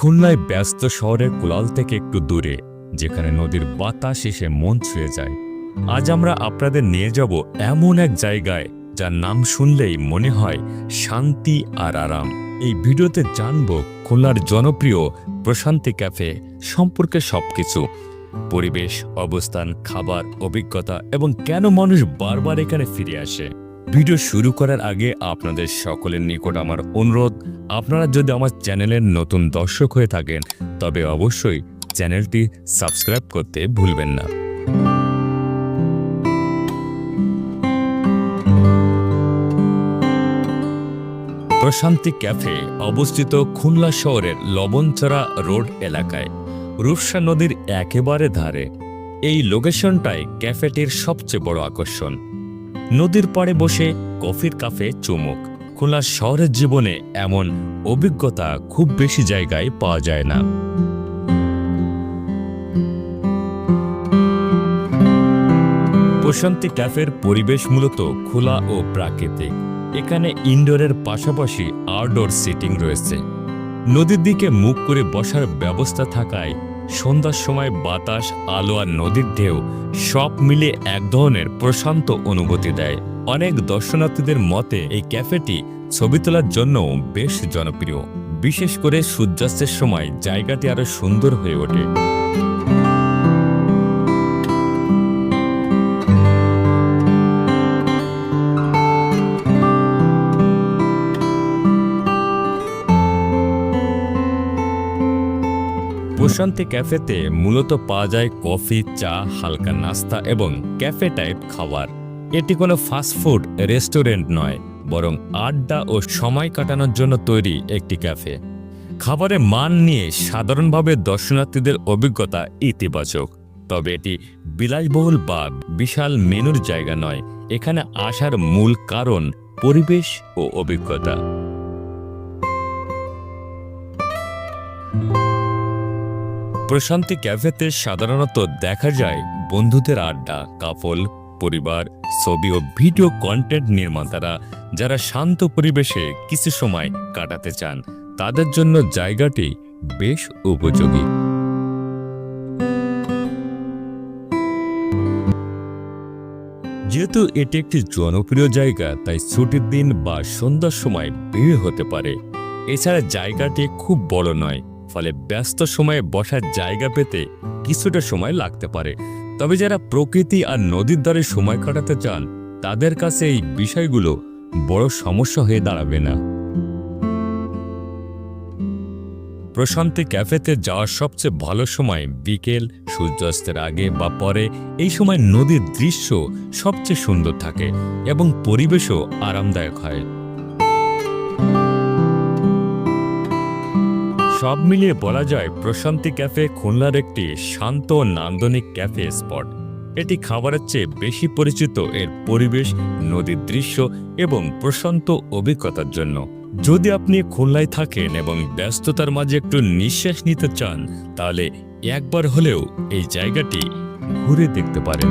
খুলনায় ব্যস্ত শহরের কুলাল থেকে একটু দূরে, যেখানে নদীর বাতাস এসে মন ছুঁয়ে যায়। আজ আমরা আপনাদের নিয়ে যাব এমন এক জায়গায়, যার নাম শুনলেই মনে হয় শান্তি আর আরাম। এই ভিডিওতে জানব খুলনার জনপ্রিয় প্রশান্তি ক্যাফে সম্পর্কে সবকিছু। পরিবেশ, অবস্থান, খাবার, অভিজ্ঞতা এবং কেন মানুষ বারবার এখানে ফিরে আসে। ভিডিও শুরু করার আগে আপনাদের সকলের নিকট আমার অনুরোধ, আপনারা যদি আমার চ্যানেলের নতুন দর্শক হয়ে থাকেন, তবে অবশ্যই চ্যানেলটি সাবস্ক্রাইব করতে ভুলবেন না। প্রশান্তি ক্যাফে অবস্থিত খুলনা শহরের লবণচড়া রোড এলাকায়, রূপসা নদীর একেবারে ধারে। এই লোকেশনটাই ক্যাফেটির সবচেয়ে বড় আকর্ষণ। নদীর পাড়ে বসে কফির কাফে চুমুক। খুলনা শহরের জীবনে এমন অভিজ্ঞতা খুব বেশি জায়গায় পাওয়া যায় না। প্রশান্তি ক্যাফের পরিবেশ মূলত খোলা ও প্রাকৃতিক। এখানে ইনডোরের পাশাপাশি আউটডোর সিটিং রয়েছে। নদীর দিকে মুখ করে বসার ব্যবস্থা থাকায় সন্ধ্যার সময় বাতাস, আলো আর নদীর ঢেউ সব মিলে এক ধরনের প্রশান্ত অনুভূতি দেয়। অনেক দর্শনার্থীদের মতে, এই ক্যাফেটি ছবি তোলার জন্য বেশ জনপ্রিয়। বিশেষ করে সূর্যাস্তের সময় জায়গাটি আরও সুন্দর হয়ে ওঠে। প্রশান্তি ক্যাফেতে মূলত পাওয়া যায় কফি, চা, হালকা নাস্তা এবং ক্যাফে টাইপ খাবার। এটি কোনো ফাস্টফুড রেস্টুরেন্ট নয়, বরং আড্ডা ও সময় কাটানোর জন্য তৈরি একটি ক্যাফে। খাবারের মান নিয়ে সাধারণভাবে দর্শনার্থীদের অভিজ্ঞতা ইতিবাচক, তবে এটি বিলাসবহুল বা বিশাল মেনুর জায়গা নয়। এখানে আসার মূল কারণ পরিবেশ ও অভিজ্ঞতা। প্রশান্তি ক্যাফেতে সাধারণত দেখা যায় বন্ধুদের আড্ডা কাপল পরিবার, ছবি ও ভিডিও কন্টেন্ট নির্মাতারা যারা শান্ত পরিবেশে কিছু সময় কাটাতে চান। তাদের জন্য জায়গাটি বেশ উপযোগী। যেহেতু এটি একটি জনপ্রিয় জায়গা, তাই ছুটির দিন বা সন্ধ্যার সময় ভিড় হতে পারে। এছাড়া জায়গাটি খুব বড় নয়। ফলে ব্যস্ত সময়ে বসার জায়গা পেতে কিছুটা সময় লাগতে পারে। তবে যারা প্রকৃতি আর নদীর ধারে সময় কাটাতে চান, তাদের কাছে এই বিষয়গুলো বড় সমস্যা হয়ে দাঁড়াবে না। প্রশান্তি ক্যাফেতে যাওয়ার সবচেয়ে ভালো সময় বিকেল, সূর্যাস্তের আগে বা পরে। এই সময় নদীর দৃশ্য সবচেয়ে সুন্দর থাকে এবং পরিবেশও আরামদায়ক হয়। সব মিলিয়ে বলা যায় প্রশান্তি ক্যাফে খুলনার একটি শান্ত নান্দনিক ক্যাফে স্পট। এটি খাবারের চেয়ে বেশি পরিচিত এর পরিবেশ, নদীর দৃশ্য এবং প্রশান্ত অভিজ্ঞতার জন্য। যদি আপনি খুলনায় থাকেন এবং ব্যস্ততার মাঝে একটু নিঃশ্বাস নিতে চান, তাহলে একবার হলেও এই জায়গাটি ঘুরে দেখতে পারেন।